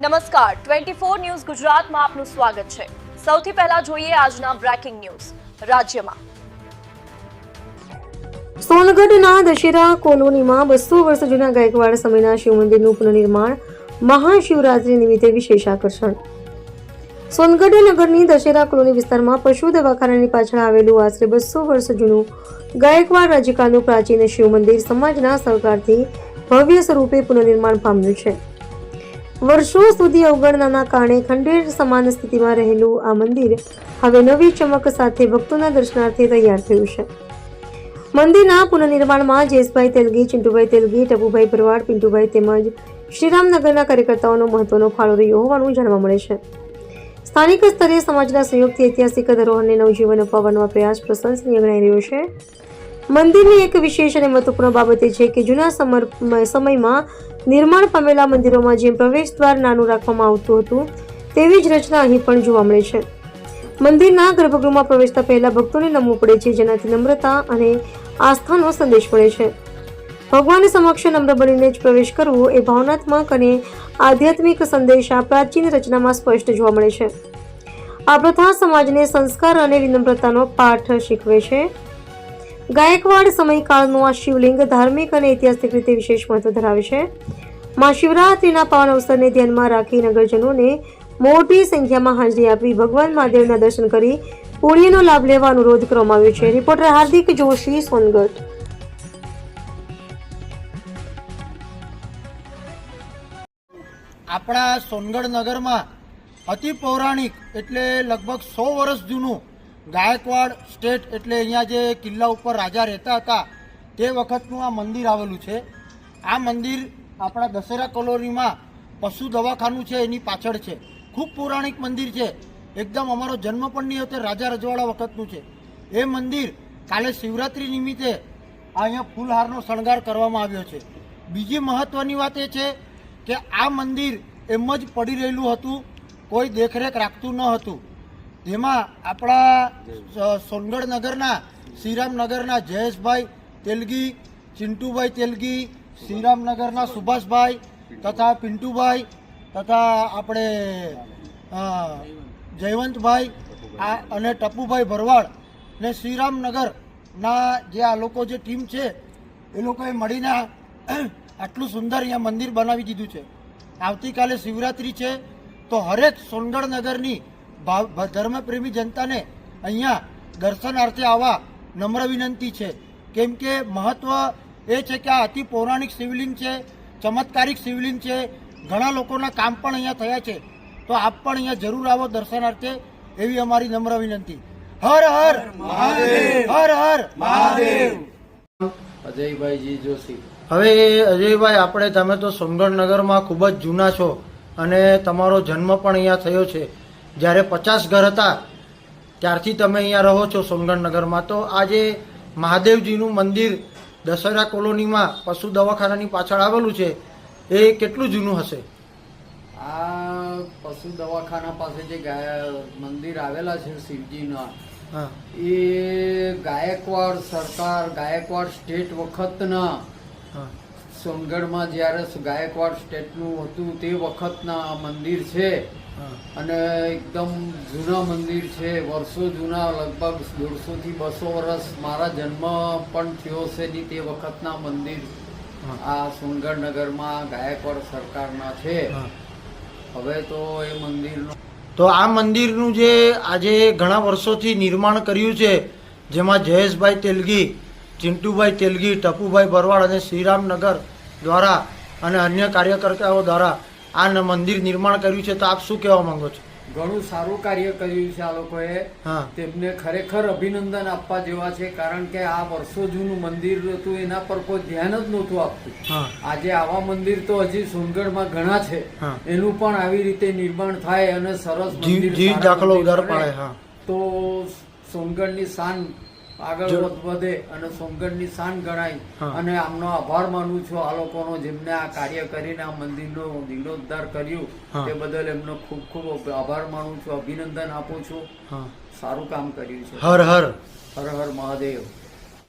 નમસ્કાર. Twenty four news ગુજરાતમાં આપનું સ્વાગત છે. સૌથી પહેલા જોઈએ આજના બ્રેકિંગ ન્યૂઝ. રાજ્યમાં સોનગઢના દશેરા કોલોનીમાં બસો વર્ષ જૂના ગાયકવાડ સમયના શિવ મંદિરનું પુનર્નિર્માણ મહાશિવરાત્રી નિમિત્તે વિશેષ આકર્ષણ. સોનગઢ નગરની દશેરા કોલોની વિસ્તારમાં પશુ દવાખાનાની પાછળ આવેલું આશરે બસો વર્ષ જૂનું ગાયકવાડ રાજ્યકાળનું પ્રાચીન શિવ મંદિર સમાજના સહકારથી ભવ્ય સ્વરૂપે પુનર્નિર્માણ પામ્યું છે. વર્ષો સુધી અવગણનાના કારણે ખંડેર સમાન સ્થિતિમાં રહેલું આ મંદિર હવે નવી ચમક સાથે ભક્તોના દર્શનાર્થે તૈયાર થયું છે. મંદિરના પુનર્નિર્માણમાં જેસભાઈ તેલગી, ચિંટુભાઈ તેલગી ટપુભાઈ ભરવાડ, પિન્ટુભાઈ તેમજ શ્રીરામનગરના કાર્યકર્તાઓનો મહત્વનો ફાળો રહ્યો હોવાનું જાણવા મળે છે. સ્થાનિક સ્તરે સમાજના સહયોગથી ઐતિહાસિક ધરોહરને નવજીવન અપાવવાનો પ્રયાસ પ્રશંસનીય ગણાઈ રહ્યો છે. મંદિરની એક વિશેષ અને મહત્વપૂર્ણ બાબત એ છે કે જૂના સમયમાં નિર્માણ પામેલા મંદિરોમાં જેમ પ્રવેશ દ્વાર નાનું રાખવામાં આવતું હતું, તેવી જ રચના અહીં પણ જોવા મળે છે. મંદિરના ગર્ભગૃહમાં પ્રવેશતા પહેલા ભક્તોને નમવું પડે છે, જેનાથી નમ્રતા અને આસ્થાનો સંદેશ મળે છે. ભગવાન સમક્ષ નમ્ર બનીને જ પ્રવેશ કરવો એ ભાવનાત્મક અને આધ્યાત્મિક સંદેશા પ્રાચીન રચનામાં સ્પષ્ટ જોવા મળે છે. આ પ્રથા સમાજને સંસ્કાર અને વિનમ્રતાનો પાઠ શીખવે છે. ગાયકવાડ સમયકાળનું આ શિવલિંગ ધાર્મિક અને ઐતિહાસિક રીતે વિશેષ મહત્વ ધરાવે છે. મા શિવરાત્રિના પાવન અવસરને ધ્યાનમાં રાખી નગરજનોને મોટી સંખ્યામાં હાજરી આપી ભગવાન મહાદેવના દર્શન કરી પુણ્યનો લાભ લેવા અનુરોધ કરવામાં આવ્યો છે. રિપોર્ટર હાર્દિક જોશી, સોનગઢ. આપણા સોનગઢ નગરમાં અતિ પૌરાણિક એટલે લગભગ સો વર્ષ જૂનું ગાયકવાડ સ્ટેટ એટલે અહીંયા જે કિલ્લા ઉપર રાજા રહેતા હતા, તે વખતનું આ મંદિર આવેલું છે. આ મંદિર આપણા દશેરા કોલોનીમાં પશુ દવાખાનું છે, એની પાછળ છે. ખૂબ પૌરાણિક મંદિર છે. એકદમ અમારો જન્મ પણ નહીં હતો, રાજા રજવાડા વખતનું છે. એ મંદિર કાલે શિવરાત્રિ નિમિત્તે અહીંયા ફૂલહારનો શણગાર કરવામાં આવ્યો છે. બીજી મહત્વની વાત એ છે કે આ મંદિર એમ જ પડી રહેલું હતું, કોઈ દેખરેખ રાખતું ન હતું. જેમાં આપણા સોનગઢ નગરના, શ્રીરામનગરના જયેશભાઈ તેલગી, ચિંટુભાઈ તેલગી, શ્રીરામનગરના સુભાષભાઈ તથા પિન્ટુભાઈ તથા આપણે જયવંતભાઈ, આ અને ટપુભાઈ ભરવાડ ને શ્રીરામનગરના જે આ લોકો જે ટીમ છે, એ લોકોએ મળીને આટલું સુંદર અહીંયા મંદિર બનાવી દીધું છે. આવતીકાલે શિવરાત્રિ છે, તો હરેક સોનગઢ નગરની ધર્મપ્રેમી જનતાને અહીંયા દર્શનાર્થે આવવા નમ્ર વિનંતી છે. કેમ કે મહત્વ એ છે કે આ અતિ પૌરાણિક શિવલિંગ છે ચમત્કારિક શિવલિંગ છે. ઘણા લોકોના કામ પણ અહીંયા થયા છે. તો આપ પણ અહીંયા જરૂર આવો દર્શનાર્થે એવી અમારી નમ્ર વિનંતી. હર હર! મહાદેવ! હર હર! મહાદેવ! અજયભાઈજી જોશી. હવે અજયભાઈ આપણે તમે તો નગરમાં ખૂબ જ જૂના છો અને તમારો જન્મ પણ અહીંયા થયો છે. જ્યારે પચાસ ઘર હતા ત્યારથી તમે અહીંયા રહો છો સોનગઢનગરમાં તો આજે મહાદેવજીનું મંદિર દશેરા કોલોનીમાં પશુ દવાખાનાની પાછળ આવેલું છે. એ કેટલું જૂનું હશે? આ પશુ દવાખાના પાસે જે ગાય- મંદિર આવેલા છે શિવજીના હા. એ ગાયકવાડ સરકાર ગાયકવાડ સ્ટેટ વખતના સોનગઢમાં જ્યારે ગાયકવાડ સ્ટેટનું હતું તે વખતના મંદિર છે. અને એકદમ જૂના મંદિર છે. વર્ષો જૂના લગભગ દોઢસોથી બસો વર્ષ મારા જન્મ પણ થયો છે ની તે વખતના મંદિર. આ સોનગઢ નગરમાં ગાયકવાડ સરકારના છે. હવે તો એ મંદિરનો તો આ મંદિરનું જે આજે ઘણા વર્ષોથી નિર્માણ કર્યું છે જેમાં જયેશભાઈ તેલગી ચિંટુભાઈ તેલગી ટપુભાઈ ભરવાડ અને શ્રીરામનગર દ્વારા અને અન્ય કાર્યકર્તાઓ દ્વારા આ મંદિર નિર્માણ કર્યું છે તો આપ શું કહેવા માંગો છો? ઘણું સારું કાર્ય કર્યું છે આ લોકોએ. તેમને ખરેખર અભિનંદન આપવા જેવા છે કારણ કે આ વર્ષો જૂનું મંદિર હતું એના પર કોઈ ધ્યાન જ નહોતું આપતું. આજે આવા મંદિર તો હજી સોનગઢમાં ઘણા છે. એનું પણ આવી રીતે નિર્માણ થાય અને સરસ મંદિર દાખલો ઉધાર પાડે તો સોનગઢની શાન આગળ વધે અને સોનગઢની શાન ગણાય. અને આમનો આભાર માનું છું આ લોકોનો જેમને આ કાર્ય કરીને આ મંદિરનો જીર્ણોદ્ધાર કર્યું. તે બદલ એમનો ખૂબ ખૂબ આભાર માનું છું અભિનંદન આપું છું. સારું કામ કર્યું છે. હર હર. હર હર મહાદેવ.